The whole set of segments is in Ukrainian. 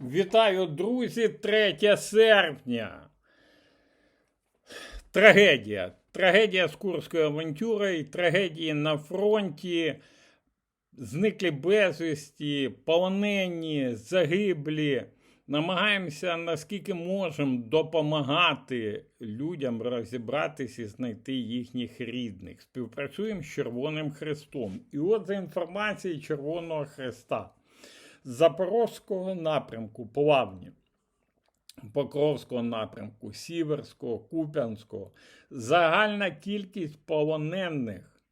Вітаю, друзі! 3 серпня. Трагедія. Трагедія з Курською авантюрою, трагедії на фронті. Зниклі безвісті, полонені, загиблі. Намагаємося наскільки можемо допомагати людям розібратися і знайти їхніх рідних. Співпрацюємо з Червоним Хрестом. І от за інформацією Червоного Хреста Запорозького напрямку Плавні, Покровського напрямку, Сіверського, Куп'янського. Загальна кількість полонених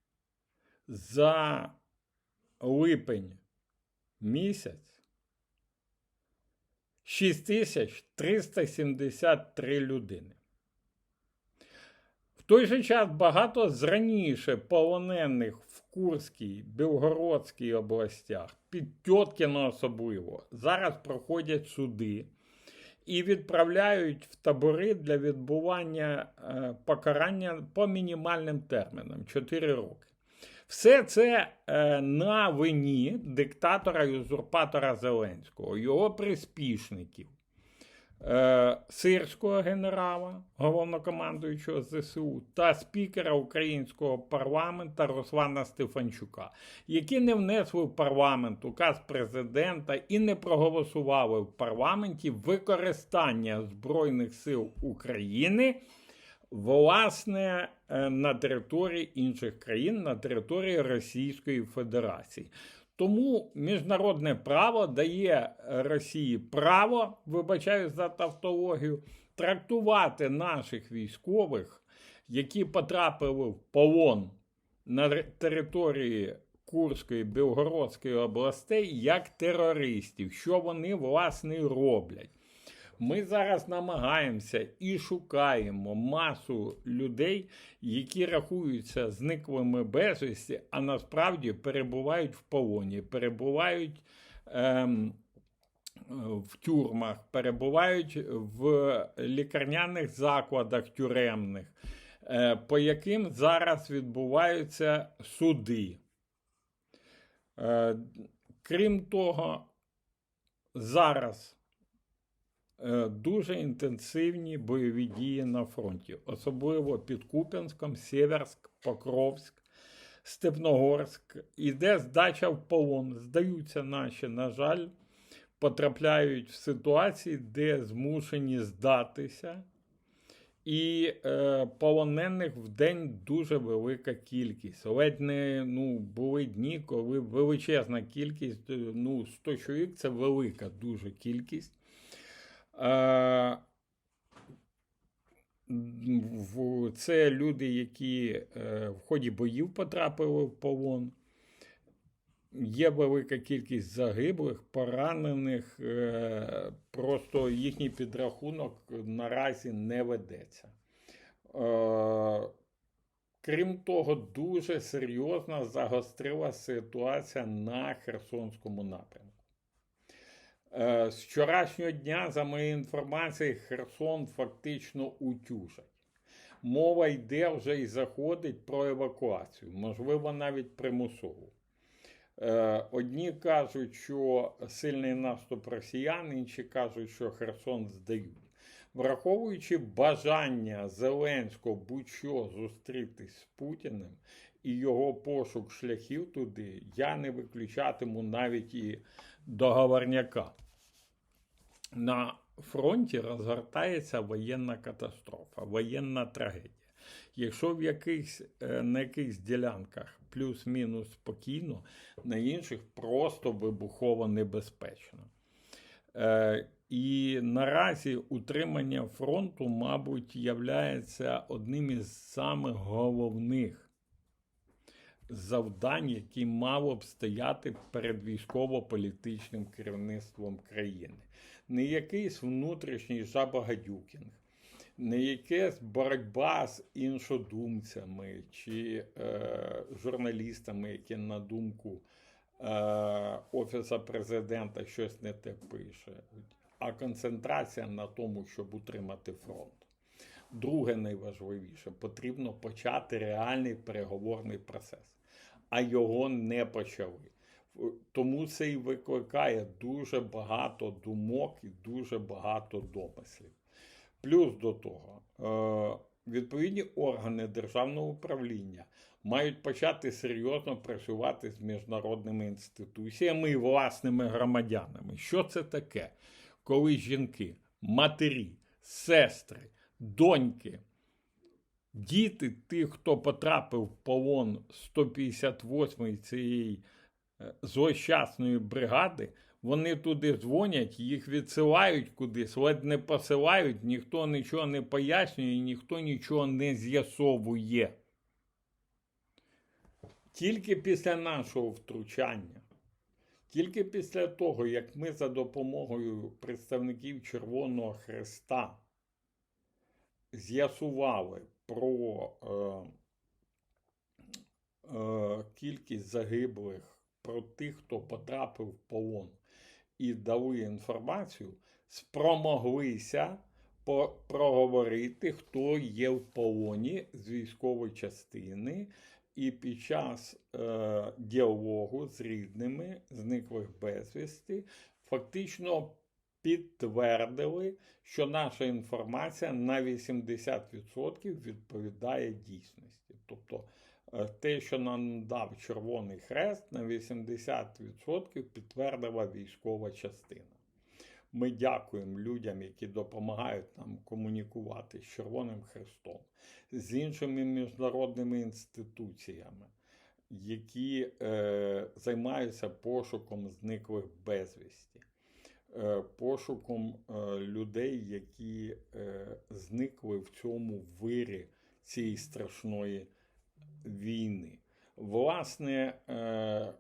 за липень місяць 6373 людини. В той же час багато з раніше полонених Курській, Білгородській областях, під Тьоткіно особливо, зараз проходять суди і відправляють в табори для відбування е, покарання по мінімальним термінам 4 роки. Все це е, на вині диктатора і узурпатора Зеленського, його приспішників, е, сирського генерала, головнокомандуючого ЗСУ, та спікера українського парламента Руслана Стефанчука, які не внесли в парламент указ президента і не проголосували в парламенті використання Збройних сил України власне, е, на території інших країн, на території Російської Федерації. Тому міжнародне право дає Росії право, вибачаю за тавтологію, трактувати наших військових, які потрапили в полон на території Курської Білгородської областей як терористів, що вони власне роблять. Ми зараз намагаємося і шукаємо масу людей, які рахуються зниклими безвісті, а насправді перебувають в полоні, перебувають ем, в тюрмах, перебувають в лікарняних закладах тюремних, е, по яким зараз відбуваються суди. Е, крім того, зараз дуже інтенсивні бойові дії на фронті, особливо під Куп'янськом, Сєверськ, Покровськ, Степногорськ. Іде здача в полон. Здаються наші, на жаль, потрапляють в ситуації, де змушені здатися. І е, полонених в день дуже велика кількість. Ледь не ну, були дні, коли величезна кількість, е, ну, 100 чоловік це велика дуже кількість. Е, це люди, які е, в ході боїв потрапили в полон. Є велика кількість загиблих, поранених, е, просто їхній підрахунок наразі не ведеться. Крім того, дуже серйозно загострила ситуація на Херсонському напрямку. Е, З вчорашнього дня, за моєю інформацією, Херсон фактично утюжать. Мова йде вже і заходить про евакуацію, можливо, навіть примусову. Е, Одні кажуть, що сильний наступ росіян, інші кажуть, що Херсон здають. Враховуючи бажання Зеленського будь-що зустрітись з Путіним і його пошук шляхів туди, я не виключатиму навіть і договорняка. На фронті розгортається воєнна катастрофа, воєнна трагедія. Якщо в якихось, е, на якихось ділянках плюс-мінус спокійно, на інших просто вибухово небезпечно. Е, і наразі утримання фронту, мабуть, являється одним із самих головних завдань, які мало б стояти перед військово-політичним керівництвом країни. Не якийсь внутрішній жабагадюкінг, не якась боротьба з іншодумцями чи е, журналістами, які на думку е, Офіса президента щось не те пише, а концентрація на тому, щоб утримати фронт. Друге найважливіше, потрібно почати реальний переговорний процес, а його не почали. Тому це і викликає дуже багато думок і дуже багато домислів. Плюс до того, е, відповідні органи державного управління мають почати серйозно працювати з міжнародними інституціями і власними громадянами. Що це таке? Коли жінки, матері, сестри, доньки, діти тих, хто потрапив в полон 158-ї цієї злощасної бригади, вони туди дзвонять, їх відсилають кудись, ледь не посилають, ніхто нічого не пояснює, ніхто нічого не з'ясовує. Тільки після нашого втручання, тільки після того, як ми за допомогою представників Червоного Хреста з'ясували про е, е, кількість загиблих, про тих, хто потрапив в полон, і дали інформацію, спромоглися проговорити, хто є в полоні з військової частини, і під час е, діалогу з рідними зниклих безвісти фактично підтвердили, що наша інформація на 80% відповідає дійсності. Тобто те, що нам дав Червоний Хрест, на 80% підтвердила військова частина. Ми дякуємо людям, які допомагають нам комунікувати з Червоним Хрестом, з іншими міжнародними інституціями, які е, займаються пошуком зниклих безвісті, е, пошуком е, людей, які е, зникли в цьому вирі цієї страшної війни. Власне, е,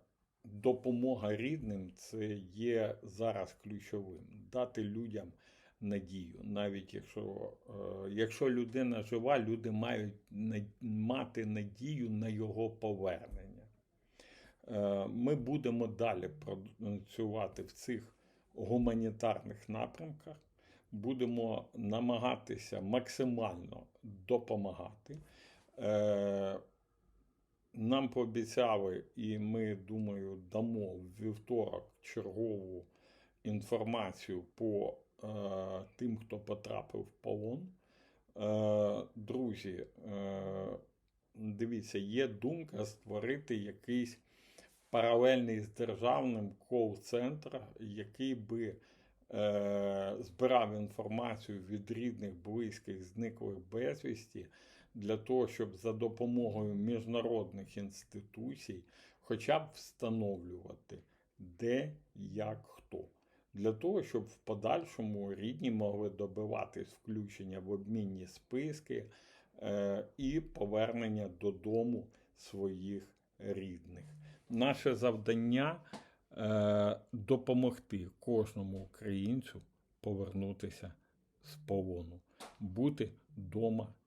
допомога рідним це є зараз ключовим. Дати людям надію. Навіть якщо, е, якщо людина жива, люди мають мати надію на його повернення. Е, Ми будемо далі працювати в цих гуманітарних напрямках, будемо намагатися максимально допомагати. Нам пообіцяли, і ми, думаю, дамо в вівторок чергову інформацію по е, тим, хто потрапив в полон. Е, друзі, е, дивіться, є думка створити якийсь паралельний з державним кол-центр, який би е, збирав інформацію від рідних, близьких, зниклих безвісті для того, щоб за допомогою міжнародних інституцій хоча б встановлювати, де, як, хто. Для того, щоб в подальшому рідні могли добиватись включення в обмінні списки е, і повернення додому своїх рідних. Наше завдання е, допомогти кожному українцю повернутися з полону, бути вдома